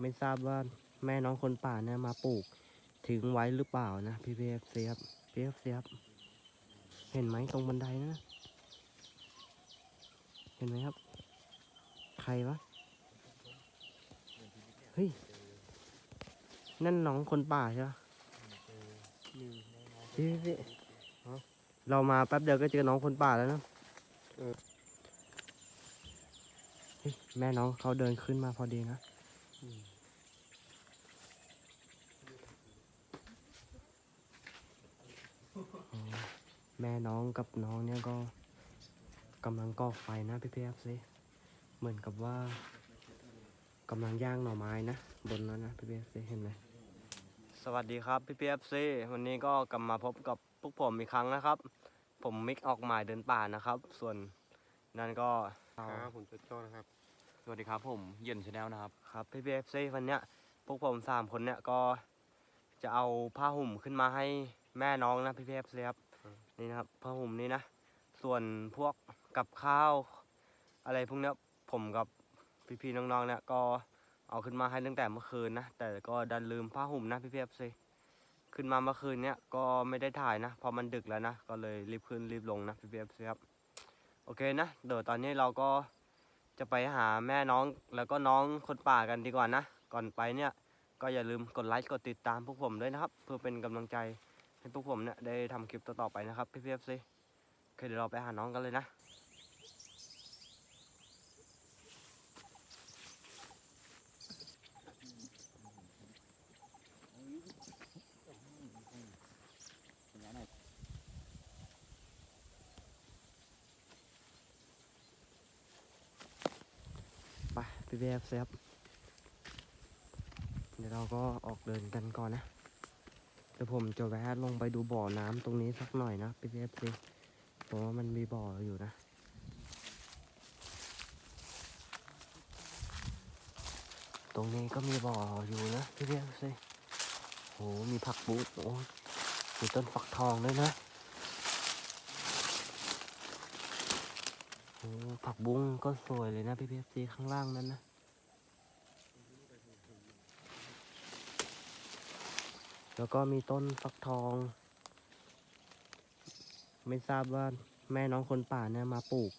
ไม่ทราบว่าแม่น้องคนป่าเนี่ยมาปลูกทิ้งไว้หรือเปล่านะพี่พีเอฟซีครับพี่เอฟซีครับเห็นไหมตรงบันไดนะ เห็นไหมครับ ใครวะ เฮ้ย นั่นน้องคนป่าใช่ปะพี่พี่พี่เรามาแป๊บเดียวก็เจอน้องคนป่าแล้วนะเฮ้ยแม่น้องเขาเดินขึ้นมาพอดีนะ แม่น้องกับน้องเนี่ยก็กำลังก่อไฟนะพี่พีเอฟซีเหมือนกับว่ากำลังย่างหน่อไม้นะ บนนั้นนะพี่พีเอฟซีเห็นไหมสวัสดีครับพี่พีเอฟซีวันนี้ก็กลับมาพบกับพวกผมอีกครั้งนะครับ ผมมิกออกหมายเดินป่านะครับ ส่วนนั่นก็ครับผมจุดโจ้นะครับ สวัสดีครับผมเหยินชาแนลนะครับครับพี่พีเอฟซีวันเนี้ยพวกผมสามคนเนี่ยก็จะเอาผ้าห่มขึ้นมาให้แม่น้องนะพี่พีเอฟซีครับ นี่นะครับผ้าห่มนี่นะ ส่วนพวกกับข้าว อะไรพวกนี้ผมกับพี่ๆน้องๆเนี่ยก็เอาขึ้นมาให้ตั้งแต่เมื่อคืนนะ แต่ก็ดันลืมผ้าห่มนะพี่ๆเอฟซีขึ้นมาเมื่อคืนเนี้ยก็ไม่ได้ถ่ายนะ พอมันดึกแล้วนะ ก็เลยรีบขึ้นรีบลงนะพี่ๆเอฟซีครับ โอเคนะ เดี๋ยวตอนนี้เราก็จะไปหาแม่น้องแล้วก็น้องคนป่ากันดีกว่านะ ก่อนไปเนี่ยก็อย่าลืมกดไลค์กดติดตามพวกผมด้วยนะครับ เพื่อเป็นกำลังใจ ให้พวกผมเนี่ยได้ทำคลิปต่อๆไปนะครับพี่พีเอฟซีโอเคเดี๋ยวเราไปหาน้องกันเลยนะไปพี่พีเอฟซีครับเดี๋ยวเราก็ออกเดินกันก่อนนะ ดี๋ยวผมจะแวะลงไปดูบ่อน้ำตรงนี้สักหน่อยนะพี่เอฟซีเพราะว่ามันมีบ่ออยู่นะตรงนี้ก็มีบ่ออยู่นะพี่เอฟซีโหมีผักบุ้งโอ้มีต้นฟักทองด้วยนะโอ้ผักบุ้งก็สวยเลยนะพี่เอฟซีข้างล่างนั้นนะ แล้วก็มีต้นฟักทอง ไม่ทราบว่าแม่น้องคนป่าเนี่ยมาปลูก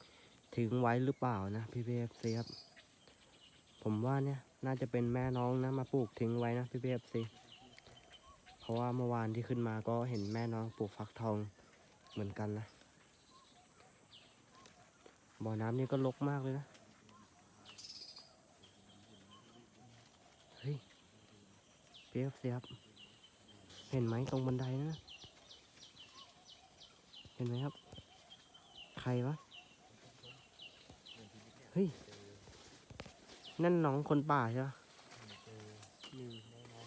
ทิ้งไว้หรือเปล่านะพี่พีเอฟซีครับผมว่าเนี่ยน่าจะเป็นแม่น้องนะมาปลูกทิ้งไว้นะพี่พีเอฟซีเพราะว่าเมื่อวานที่ขึ้นมาก็เห็นแม่น้องปลูกฟักทองเหมือนกันนะบ่อน้ำนี่ก็รกมากเลยนะ เฮ้ยพีเอฟซีครับ เห็นไหมตรงบันไดนะ เห็นไหมครับ ใครวะ เฮ้ย นั่นน้องคนป่าใช่ปะ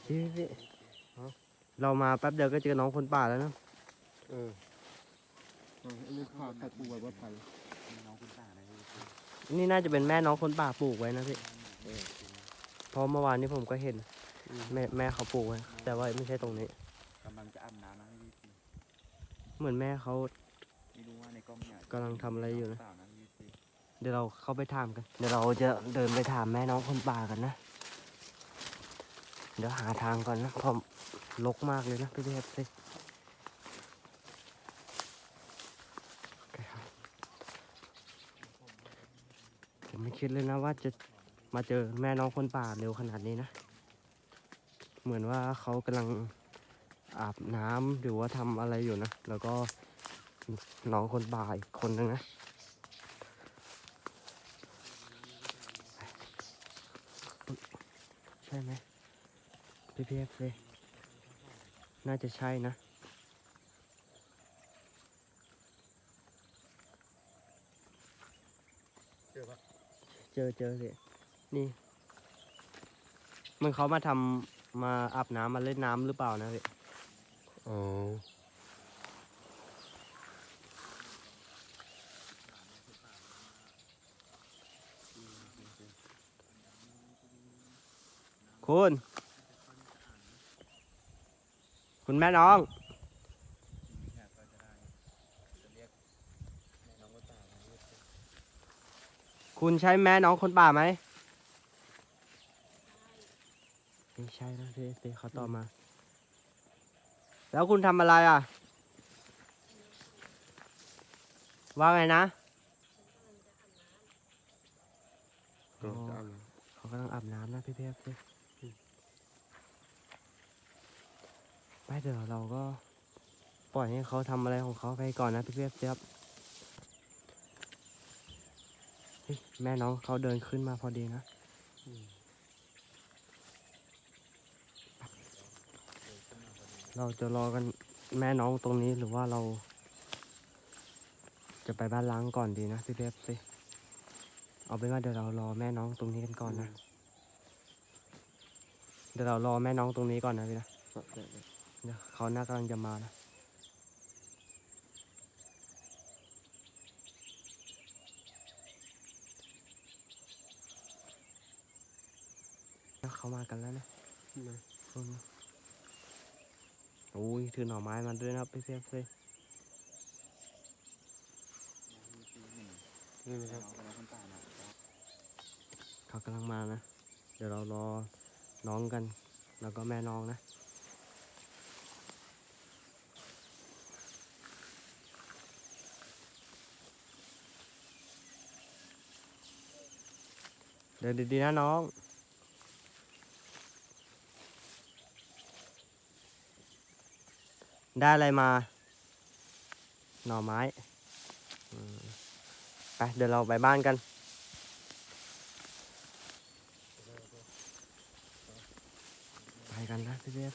พี่พี่เรามาแป๊บเดียวก็เจอน้องคนป่าแล้วนะ เออเอออันนี้ข้าใครปลูกไว้ว่าไผ่น้องคุณตานะพี่นี่น่าจะเป็นแม่น้องคนป่าปลูกไว้นะพี่เพราะเมื่อวานนี้ผมก็เห็น แม่แม่เขาปลูกไว้แต่ว่าไม่ใช่ตรงนี้ำลังจะอาบน้ำนะพี่เหมือนแม่เขา ไม่รู้ว่าในกล้องเนี่ยกำลังทำอะไรอยู่นะ เปล่านะพี่เดี๋ยวเราเข้าไปถามกัน เดี๋ยวเราจะเดินไปถามแม่น้องคนป่ากันนะ เดี๋ยวหาทางก่อนนะเพราะลกมากเลยนะพี่เทพสิโอเคครับผมไม่คิดเลยนะว่าจะมาเจอแม่น้องคนป่าเร็วขนาดนี้นะ เหมือนว่าเขากำลัง อาบน้ำหรือว่าทำอะไรอยู่นะ แล้วก็น้องคนป่าอีกคนนึงนะใช่ไหมพี่พีเอฟเลยน่าจะใช่นะ เจอปะเจอเจอสินี่ มันเขามาทำมาอาบน้ำมาเล่นน้ำหรือเปล่านะพี่ อ๋อคุณ คุณแม่น้อง คุณใช่แม่น้องคนป่าไหมไม่ใช่นะพี่พี่เขาตอบมา แล้วคุณทำอะไรอะ ว่าไงนะก็จะเอาเลยเขากำลังอาบน้ำนะพี่เพียบพี่ไม่เดี๋ยวเราก็ปล่อยให้เขาทำอะไรของเขาไปก่อนนะพี่เพียบครับเฮ้ยแม่น้องเขาเดินขึ้นมาพอดีนะอืม เราจะรอกันแม่น้องตรงนี้หรือว่าเรา จะไปบ้านล้างก่อนดีนะพี่เพียบสิเอาเป็นว่าเดี๋ยวเรารอแม่น้องตรงนี้กันก่อนนะ เดี๋ยวเรารอแม่น้องตรงนี้ก่อนนะพี่นะก็ได้ได้เดี๋ยวเขาน่ากำลังจะมานะเขามากันแล้วนะนะ อืมโอ้ยถือหน่อไม้มาด้วยนะครับพี่เพียบเลยน้องพี่นะครับเขากำลังมานะ เดี๋ยวเรารอน้องกัน แล้วก็แม่น้องนะเดินดีๆนะน้อง ได้อะไรมา หน่อไม้ไปเดี๋ยวเราไปบ้านกัน ไปกันนะพี่เบส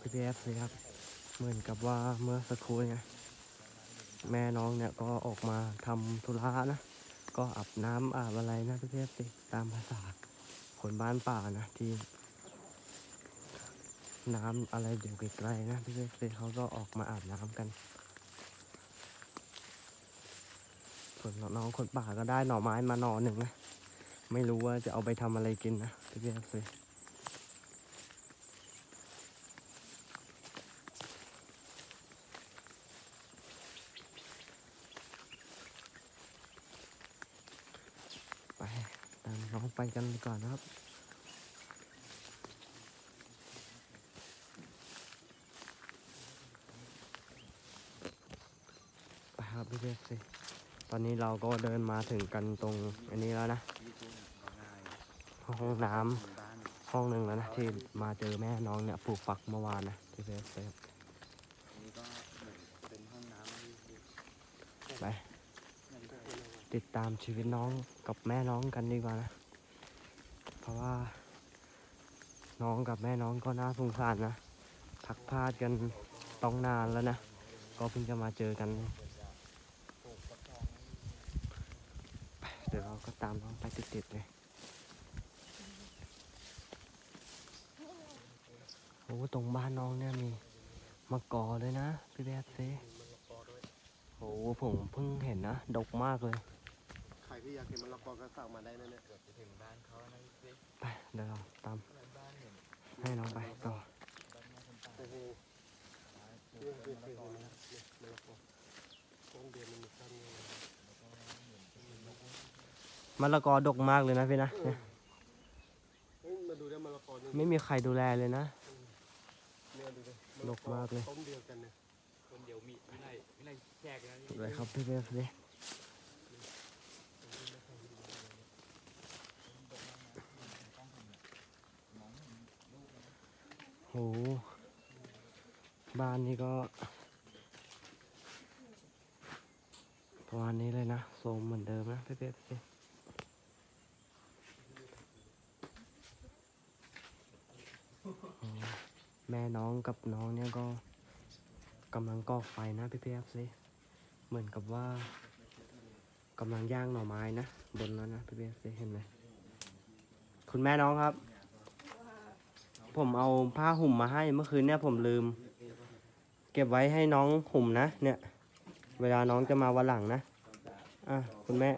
พี่เบสเลยครับ เหมือนกับว่าเมื่อสักครู่ไงแม่น้องเนี่ยก็ออกมาทำธุระนะ ก็อาบน้ำอาบอะไรนะพี่เบสสิตามภาษา คนบ้านป่านะที่ น้ำอะไรอยู่ไกลๆนะพี่เจสเขาก็ออกมาอาบน้ำกัน ส่วนน้องคนป่าก็ได้หน่อไม้มาหน่อหนึ่งนะ ไม่รู้ว่าจะเอาไปทำอะไรกินนะพี่เพียสิไปตามน้อง ไปกันก่อนนะครับ ไปครับพี่เพียสิตอนนี้เราก็เดินมาถึงกันตรงอันนี้แล้วนะ ห้องน้ำห้องหนึ่งแล้วนะ ที่มาเจอแม่น้องเนี่ยปลูกฝักเมื่อวานนะที่เฟซเฟซนี่อนเป็นห้องน้ำที่ที่ไปติดตามชีวิตน้องกับแม่น้องกันดีกว่านะ เพราะว่า น้องกับแม่น้องก็น่าสงสารนะพักพาดกันต้องนานแล้วนะ ก็เพิ่งจะมาเจอกันเดี๋ยวเราก็ตามน้องไปติดๆเลยโอ้ตรงบ้านน้องเนี่ยมีมะกอเลยนะ พี่แบดเซ่โอ้ผมเพิ่งเห็นนะ ดกมากเลย ใครที่อยากกินมะละกอก็สั่งมาได้นะเนี่ยเกือบจะถึงบ้านเขาแล้วนะพี่ไปเดี๋ยวเราตามบ้านเห็นให้น้องไปต่อบ้านแม่คุณตาโอ้โหปลูเรื่องกเกิต้ดนมะเกิละดกอเลยนะนะเนี่ยมะละกอต้นเดียวมันมีสั้นเลยมะละกอดกมากเลยนะพี่นะเนี่ยเฮ้ยมาดูได้มะละกอนี่ไม่มีใครดูแลเลยนะเนี่ยดูดิดกมากเลยต้นเดียวกันเนี่ยคนเดียวมีวิไลวิไลแจกนะพี่เลยครับพี่เบสเลย หบ้านนี้ก็ ประมาณนี้เลยนะโซมเหมือนเดิมนะพี่เบสเลยโอ้แม่น้องกับน้องเนี่ยก็กำลังก่อไฟนะพี่เบสเลยเหมือนกับว่ากำลังย่างหน่อไม้นะบนนั้นนะพี่เบสเห็นไหมคุณแม่น้องครับ ผมเอาผ้าห่มมาให้เมื่อคืนเนี่ยผมลืม เก็บไว้ให้น้องห่มนะ เนี่ย เวลาน้องจะมาวันหลังนะ อะคุณแม่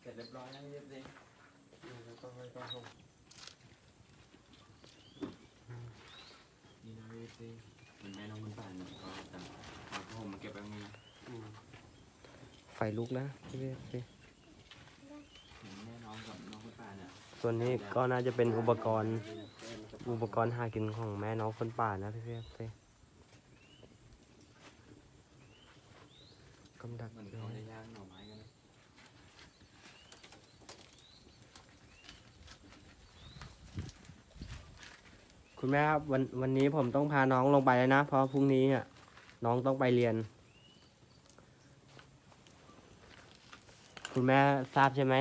เสร็จเรียบร้อยแล้วพี่เแล้วก็ให้ก็ส่งนี่นะพี่เหมือนแม่น้องคุณตาเนี่ยก็จะเอาผ้าห่มมาเก็บไว้ตรงนี้อืมไฟลุกแล้วพี่เบสส่วนนี้ก็น่าจะเป็นอุปกรณ์ อุปกรณ์หากินของแม่น้องคนป่านะพี่เพียบสิกำดักเหมือนเสือเขาจะย่างหน่อไม้กันนะคุณแม่ครับวันวันนี้ผมต้องพาน้องลงไปแล้วนะ เพราะพรุ่งนี้เนี่ยน้องต้องไปเรียน คุณแม่ทราบใช่ไหม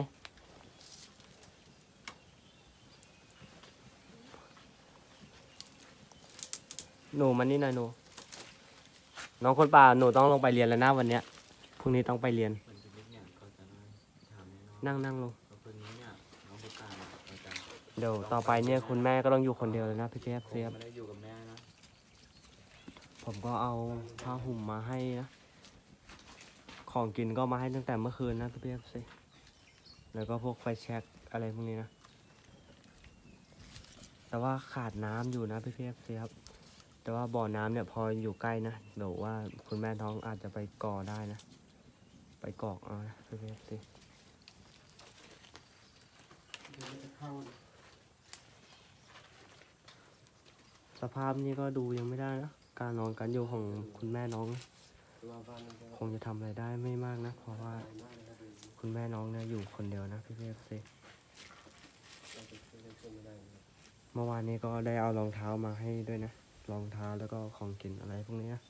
หนูมันนี่หน่อยหนู น้องคนป่าหนูต้องลงไปเรียนแล้วนะวันเนี้ยพรุ่งนี้ต้องไปเรียนมันจะเล็กเนี่ยก็จะได้ถามแน่นอนนั่งนั่งลงก็คืนนี้เนี่ยน้องคนป่าเนี่ยก็จะเดี๋ยวต่อไปเนี่ยคุณแม่ก็ต้องอยู่คนเดียวเลยนะพี่เจี๊ยบคงเสียบไม่ได้อยู่กับแม่นะผมก็เอาผ้าห่มมาให้นะ ของกินก็มาให้ตั้งแต่เมื่อคืนนะพี่เจี๊ยบสิแล้วก็พวกไฟแช็กอะไรพวกนี้นะ แต่ว่าขาดน้ำอยู่นะพี่เจี๊ยบสิครับ แต่ว่าบ่อน้ำเนี่ยพออยู่ใกล้นะเดี๋ยวว่าคุณแม่ท้องอาจจะไปก่อได้นะ ไปกอกเอานะพี่เจี๊ยสิสภาพนี้ก็ดูยังไม่ได้นะการนอนการอยู่ของคุณแม่น้อง คงจะทำอะไรได้ไม่มากนะ เพราะว่าคุณแม่น้องเนี่ยอยู่คนเดียวนะพี่เพียบสิเราจะช่วยได้ช่วยไม่ได้นะครับเมื่อวานนี้ก็ได้เอารองเท้ามาให้ด้วยนะ รองเท้าแล้วก็ของกินอะไรพวกนี้นะ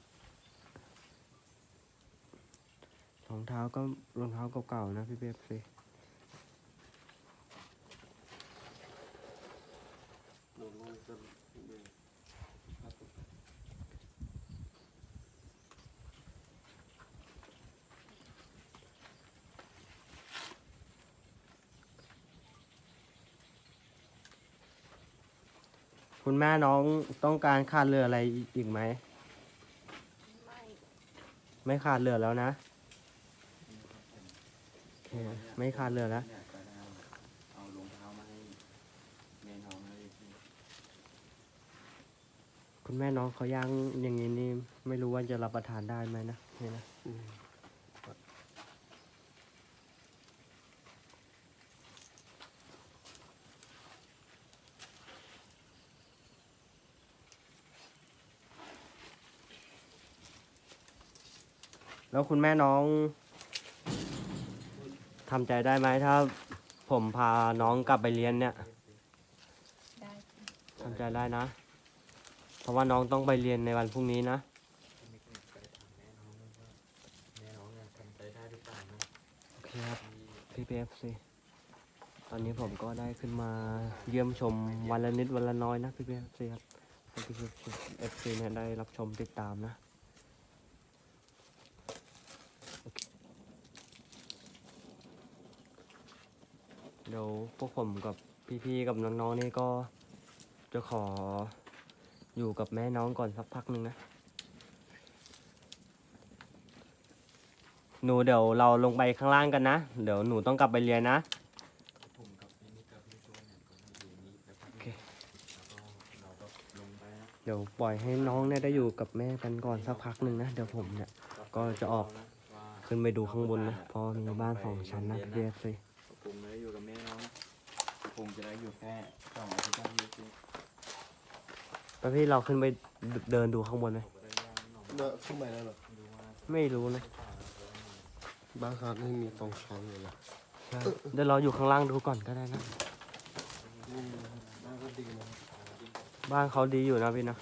รองเท้าก็รองเท้าเก่าๆนะพี่เพียบสิ หนูลงจะดูครับ คุณแม่น้องต้องการขาดเรืออะไรอีกไหม ไม่ไม่ขาดเรือแล้วนะ ไม่ขาดเรือแล้ว เนี่ยก็ได้เอารองเท้ามาให้แม่น้องเลยที่คุณแม่น้องเขาย่างอย่างนี้นี่ไม่รู้ว่าจะรับประทานได้ไหมนะนี่นะ อืม แล้วคุณแม่น้องทำใจได้ไหมถ้า ผมพาน้องกลับไปเรียนเนี่ยได้ทำใจได้นะ เพราะว่าน้องต้องไปเรียนในวันพรุ่งนี้นะไม่เคยไปถามแม่น้องเลยว่าแม่น้องเนี่ยทำใจได้หรือเปล่านะโอเคครับที่พี่พีเอฟซีตอนนี้ผมก็ได้ขึ้นมาเยี่ยมชมวันละนิดวันละน้อยนะพี่พีเอฟซีครับให้พี่พีเอฟซีเนี่ยได้รับชมติดตามนะโอเค เดี๋ยวพวกผมกับพี่ๆกับน้องๆนี่ก็จะขออยู่กับแม่น้องก่อนสักพักหนึ่งนะ หนูเดี๋ยวเราลงไปข้างล่างกันนะ เดี๋ยวหนูต้องกลับไปเรียนนะ ผมกับพี่นิกกับพี่โจเนี่ยก็มาอยู่นี่แล้วก็โอเค แล้วก็เราก็ลงไปนะเดี๋ยวปล่อยให้น้องเนี่ยได้อยู่กับแม่กันก่อนสักพักหนึ่งนะ เดี๋ยวผมเนี่ย ก็จะออก ว่า ขึ้นไปดูข้างบนนะเพราะมีบ้านสองชั้นนะพี่เอฟซีผมไม่ได้อยู่กับแม่น้องผมจะได้ อยู่แค่สองอาทิตย์เท่านี้สิแล้วพี่เราขึ้นไปเดินดูข้างบนไหมผมก็ได้ย่างหน่อเดอะขึ้นไปแล้วเหรอดูว่าไม่รู้นะบ้านครับนี่มีตรงช้อนเลยนะใช่เดี๋ยวเราอยู่ข้างล่างดูก่อนก็ได้นะนี่บ้านก็ดีนะครับบ้านเขาดีอยู่นะพี่นะ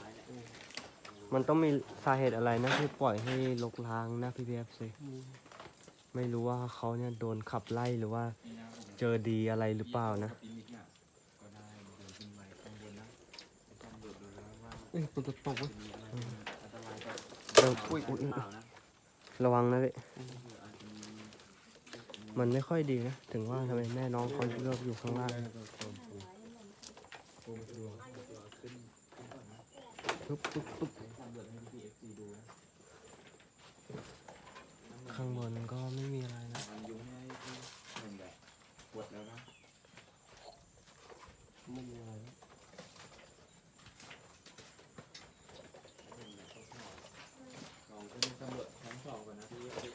มันต้องมีสาเหตุอะไรนะที่ปล่อยให้ลกล้างนะพี่พีเอฟซีอืมไม่รู้ว่าเขาเนี่ยโดนขับไล่หรือว่า เจอดีอะไรหรือเปล่านะ เอ้ยมันจะตกวะจะมีอะไรเป็นอันตรายกับเดี๋ยวเราอุ้ยอุ้ยหรือุ้อยเปล่านะระวังนะพี่คืออาจจะมีมันไม่ค่อยดีนะ ถึงว่าทำไมแม่น้องเขาเลือกอยู่ข้างล่างผมดูตัวขึ้นขึ้นก่อนนะปุ๊บปุ๊บปุ๊บ ให้สำรวจให้พี่เอฟซีดูนะ ข้างบนก็ไม่มีอะไรนะ มันยุงให้ที่เหมือนแบบปวดแล้วนะ ไม่มีอะไรนะ ลองขึ้นสำรวจชั้นสองก่อนนะพี่เอฟซี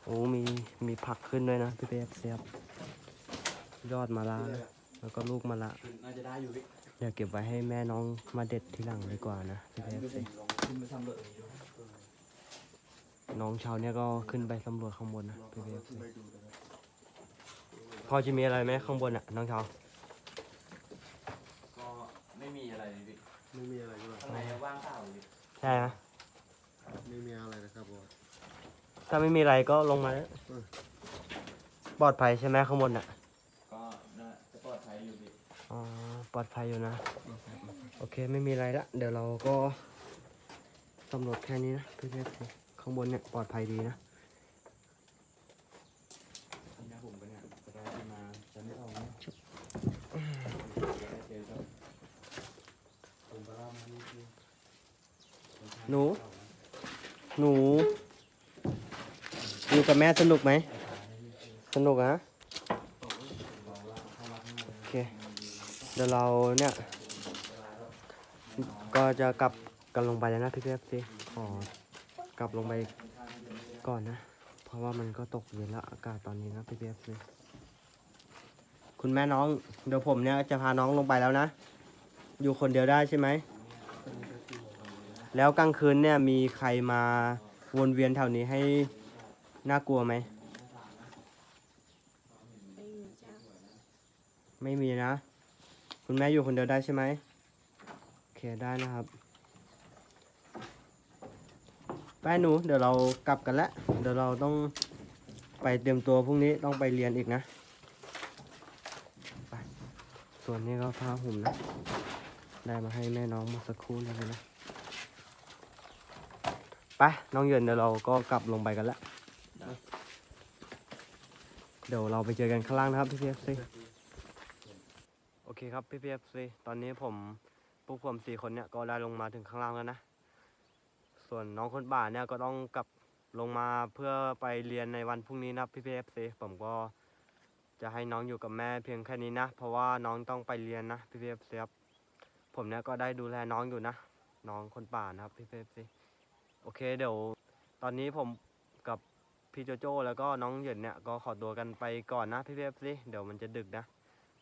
โอ้มีมีผักขึ้นด้วยนะพี่เป๊ปเสียบยอดมะระนะแล้วก็ลูกมะระน่าจะได้อยู่พี่เดี๋ยวเก็บไว้ให้แม่น้องมาเด็ดทีหลังดีกว่านะพี่เป๊ปเดี๋ยวผเสียมลองขึ้นไปสำรวจตรงนี้ดูน้องชาวเนี่ยก็ขึ้นไปสำรวจข้างบนนะพี่เป๊ปขึ้นไปดูนะครับพอจะมีอะไรไหมข้างบนอะน้องชาวก็ไม่มีอะไรเลยพี่ไม่มีอะไรใช่ไหมข้างในว่างเปล่าเลยพี่ใช่ฮะไม่มีอะไรนะครับบอส ถ้าไม่มีอะไรก็ลงมาแล้วเออปลอดภัยใช่ไหมข้างบนอะ ก็น่าจะปลอดภัยอยู่พี่อ๋อ ปลอดภัยอยู่นะ โอเคไม่มีอะไรละ เดี๋ยวเราก็สำรวจแค่นี้นะพี่เป๊ปสิข้างบนเนี่ยปลอดภัยดีนะ ที่หน้าผมก็เนี่ยจะได้ที่มาจะไม่ออกนะเจอครับผมก็เล่ามานี่คือ หนู หนูอยู่ กับแม่สนุกไหม สนุกอะโอเค เดี๋ยวเราเนี่ย ก็จะกลับกันลงไปแล้วนะพี่เป๊ปสิขอกลับลงไปก่อนนะ เพราะว่ามันก็ตกเย็นแล้วอากาศตอนนี้นะพี่เป๊ปสิคุณแม่น้อง เดี๋ยวผมเนี่ยจะพาน้องลงไปแล้วนะ อยู่คนเดียวได้ใช่ไหม แล้วกลางคืนเนี่ยมีใครมาวนเวียนแถวนี้ให้ น่ากลัวไหม ไม่มีจ้าไม่มีนะ คุณแม่อยู่คนเดียวได้ใช่ไหมโอเคได้นะครับแป้หนู เดี๋ยวเรากลับกันแล้วเดี๋ยวเราต้องไปเตรียมตัวพรุ่งนี้ต้องไปเรียนอีกนะ ไป ส่วนนี้ก็ผ้าห่มนะ ได้มาให้แม่น้องมาสักครู่นี้เลยนะ ไป น้องเยินเดี๋ยวเราก็กลับลงไปกันแล้ว เดี๋ยวเราไปเจอกันข้างล่างนะครับพี่พีเอฟซีโอเคครับพี่พีเอฟซีตอนนี้ผมพวกผมสี่คนเนี่ยก็ได้ลงมาถึงข้างล่างแล้วนะ ส่วนน้องคนบ่าเนี่ยก็ต้องกลับลงมาเพื่อไปเรียนในวันพรุ่งนี้นะพี่พีเอฟซีผมก็จะให้น้องอยู่กับแม่เพียงแค่นี้นะ เพราะว่าน้องต้องไปเรียนนะพี่พีเอฟซีครับผมเนี่ยก็ได้ดูแลน้องอยู่นะ น้องคนป่านะครับพี่พีเอฟซีโอเคเดี๋ยว ตอนนี้ผมกับ พี่โจโจ้แล้วก็น้องเหยินเนี่ยก็ขอตัวกันไปก่อนนะพี่เอฟซีเดี๋ยวมันจะดึกนะ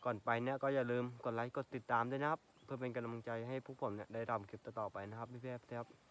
ก่อนไปเนี่ยก็อย่าลืมกดไลค์กดติดตามด้วยนะครับ เพื่อเป็นกำลังใจให้พวกผมเนี่ยได้ทำคลิปต่อๆไปนะครับพี่เอฟซีครับ